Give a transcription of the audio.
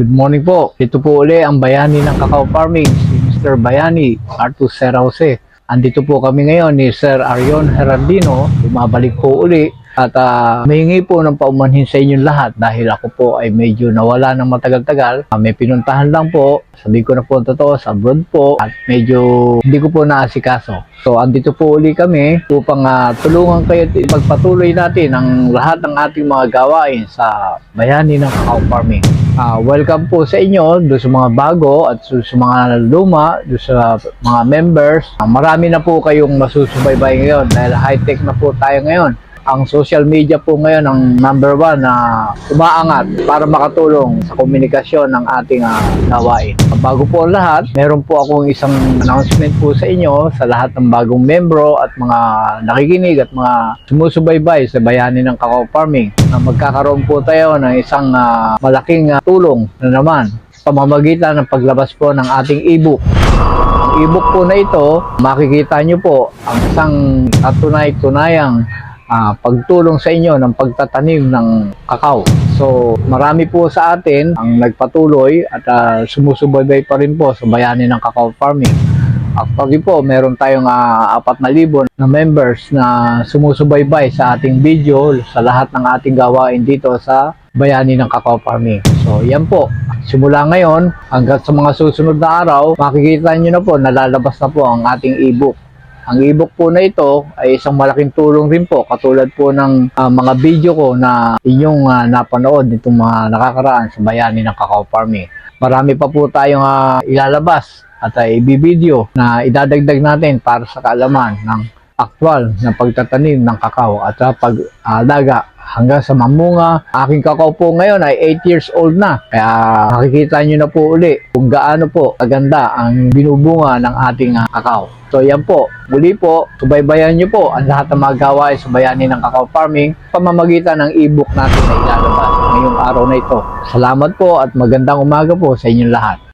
Good morning po. Ito po uli ang bayani ng Kakao Farming, si Mr. Bayani, Artus Serause. Andito po kami ngayon ni Sir Arion Heraldino. Bumabalik po uli at uh, mahingi po ng paumanhin sa inyong lahat dahil ako po ay medyo nawala ng matagal-tagal. Ah, may pinuntahan lang po. Sabi ko na po ang totoo, sa abroad po at medyo hindi ko po naasikaso. So andito po uli kami upang ah, tulungan kayo at ipagpatuloy natin ang lahat ng ating mga gawain sa bayani ng Kakao Farming. Ah, welcome po sa inyo do sa mga bago at sa, sa mga luma, do sa mga members. Ah, marami na po kayong masusubaybay ngayon dahil high-tech na po tayo ngayon. Ang social media po ngayon ang number one na umaangat para makatulong sa komunikasyon ng ating ah, gawain. Bago po ang lahat, meron po akong isang announcement po sa inyo sa lahat ng bagong membro at mga nakikinig at mga sumusubaybay sa bayani ng Kakao Farming na magkakaroon po tayo ng isang ah, malaking ah, tulong na naman pamamagitan ng paglabas po ng ating ebook. Ang ebook po na ito, makikita nyo po ang isang katunay-tunayang ah, pagtulong sa inyo ng pagtatanim ng kakao. So, marami po sa atin ang nagpatuloy at ah, sumusubaybay pa rin po sa bayani ng kakao farming. Actually po, meron tayong uh, 4,000 na members na sumusubaybay sa ating video sa lahat ng ating gawain dito sa bayani ng kakao farming. So, yan po. Simula ngayon hanggang sa mga susunod na araw, makikita nyo na po, nalalabas na po ang ating ebook. Ang ebook po na ito ay isang malaking tulong rin po katulad po ng ah, mga video ko na inyong ah, napanood nitong mga nakakaraan sa bayani ng Kakao Farming. Marami pa po tayong ah, ilalabas at uh, ibibideo na idadagdag natin para sa kaalaman ng aktwal na pagtatanim ng kakao at sa pag-alaga hanggang sa mamunga. Aking kakao po ngayon ay 8 years old na. Kaya makikita nyo na po uli kung gaano po kaganda ang binubunga ng ating ah, kakao. So yan po, muli po, subaybayan nyo po ang lahat ng mga gawain sa bayani ng kakao farming pamamagitan ng ebook natin na ilalabas ngayong araw na ito. Salamat po at magandang umaga po sa inyong lahat.